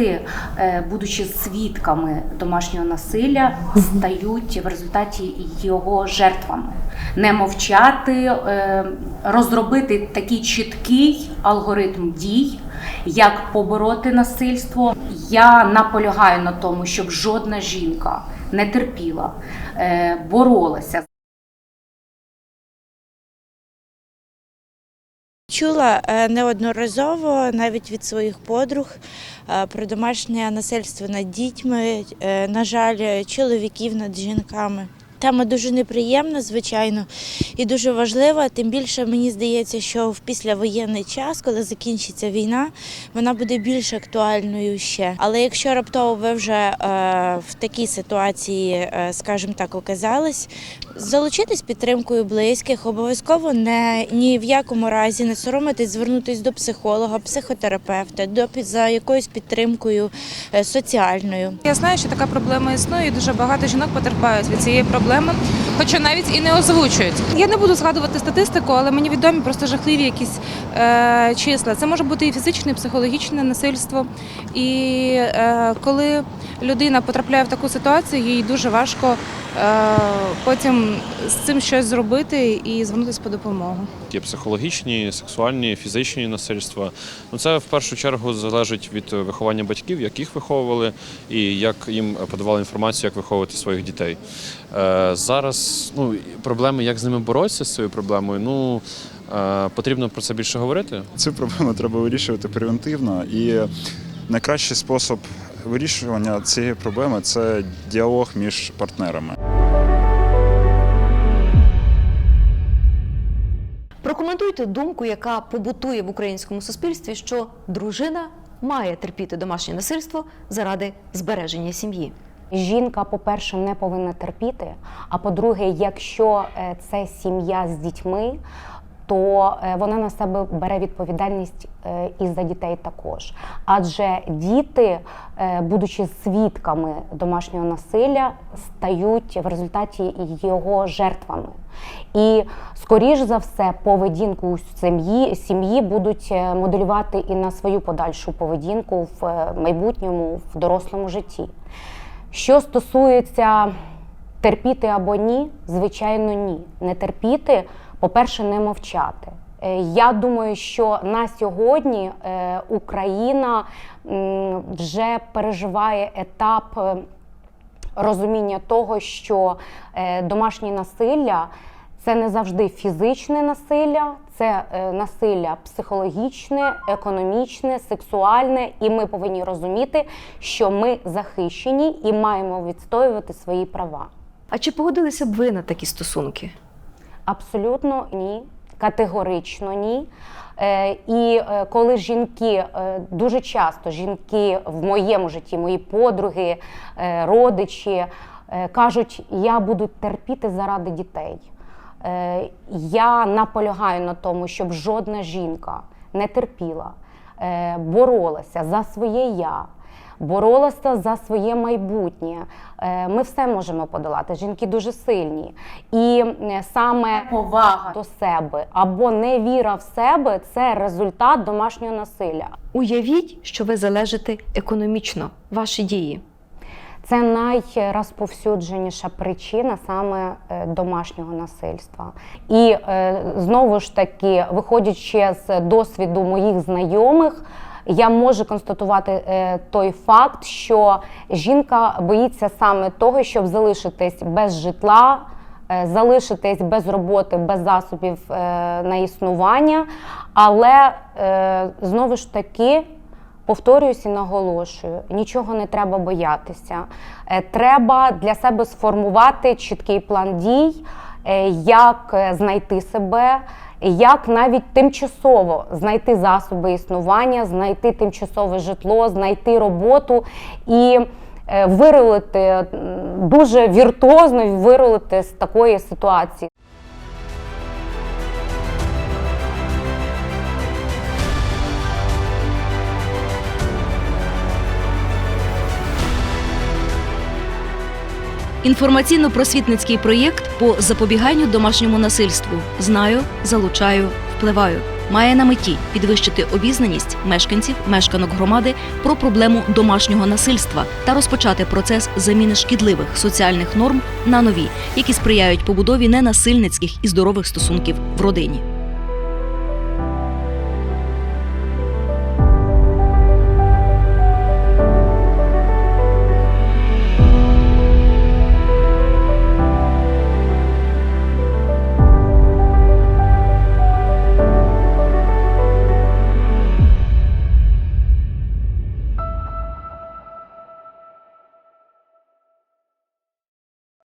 діти, е, будучи свідками домашнього насилля, стають в результаті його жертвами. Не мовчати, е, розробити такий чіткий алгоритм дій, як побороти насильство. Я наполягаю на тому, щоб жодна жінка не терпіла, е, боролася Чула е, неодноразово навіть від своїх подруг е, про домашнє насильство над дітьми, е, на жаль, чоловіків над жінками. Тема дуже неприємна, звичайно, і дуже важлива. Тим більше мені здається, що в післявоєнний час, коли закінчиться війна, вона буде більш актуальною ще. Але якщо раптово ви вже е, в такій ситуації, е, скажімо так, оказались, залучитись підтримкою близьких, обов'язково не ні в якому разі не соромитись, звернутись до психолога, психотерапевта, до за якоюсь підтримкою е, соціальною. Я знаю, що така проблема існує, і дуже багато жінок потерпають від цієї проблеми, проблема хоча навіть і не озвучують. Я не буду згадувати статистику, але мені відомі просто жахливі якісь е, числа. Це може бути і фізичне, і психологічне насильство. І е, коли людина потрапляє в таку ситуацію, їй дуже важко е, потім з цим щось зробити і звернутися по допомогу. Є психологічні, сексуальні, фізичні насильства. Ну це в першу чергу залежить від виховання батьків, як їх виховували, і як їм подавали інформацію, як виховувати своїх дітей. Е, зараз ну, проблеми, як з ними боротися з цією проблемою, ну е, потрібно про це більше говорити. Цю проблему треба вирішувати превентивно, і найкращий спосіб вирішування цієї проблеми це діалог між партнерами. Прокоментуйте думку, яка побутує в українському суспільстві, що дружина має терпіти домашнє насильство заради збереження сім'ї. Жінка, по-перше, не повинна терпіти. А по-друге, якщо е, це сім'я з дітьми, то е, вона на себе бере відповідальність е, і за дітей також. Адже діти, будучи свідками домашнього насилля, стають в результаті його жертвами. І, скоріш за все, поведінку сім'ї сім'ї будуть моделювати і на свою подальшу поведінку в майбутньому, в дорослому житті. Що стосується терпіти або ні, звичайно, ні. Не терпіти, по-перше, не мовчати. Е, Я думаю, що на сьогодні е, Україна вже переживає етап е, розуміння того, що домашнє насилля це не завжди фізичне насилля, це е, насилля психологічне, економічне, сексуальне, і ми повинні розуміти, що ми захищені і маємо відстоювати свої права. А чи погодилися б ви на такі стосунки? Абсолютно ні, категорично ні. Е, і е, коли жінки дуже часто жінки в моєму житті, мої подруги, родичі кажуть, я буду терпіти заради дітей. Е, я наполягаю на тому, щоб жодна жінка не терпіла, е, боролася за своє я боролася за своє майбутнє. Е, Ми все можемо подолати. Жінки дуже сильні. І саме повага до себе або невіра в себе це результат домашнього насилля. Уявіть, що ви залежите економічно, ваші дії. Це найрозповсюдженіша причина саме е, домашнього насильства. І е, знову ж таки, виходячи з досвіду моїх знайомих, я можу констатувати е, той факт, що жінка боїться саме того, щоб залишитись без житла. Залишитись без роботи, без засобів на існування, але знову ж таки Повторююсь і наголошую, нічого не треба боятися. Е, Треба для себе сформувати чіткий план дій, е, як е, знайти себе, як навіть тимчасово знайти засоби існування, знайти тимчасове житло, знайти роботу і вирулити дуже віртуозно вирулити з такої ситуації. Інформаційно-просвітницький проєкт по запобіганню домашньому насильству. Знаю, залучаю, впливаю. має на меті підвищити обізнаність мешканців, мешканок громади про проблему домашнього насильства та розпочати процес заміни шкідливих соціальних норм на нові, які сприяють побудові ненасильницьких і здорових стосунків в родині.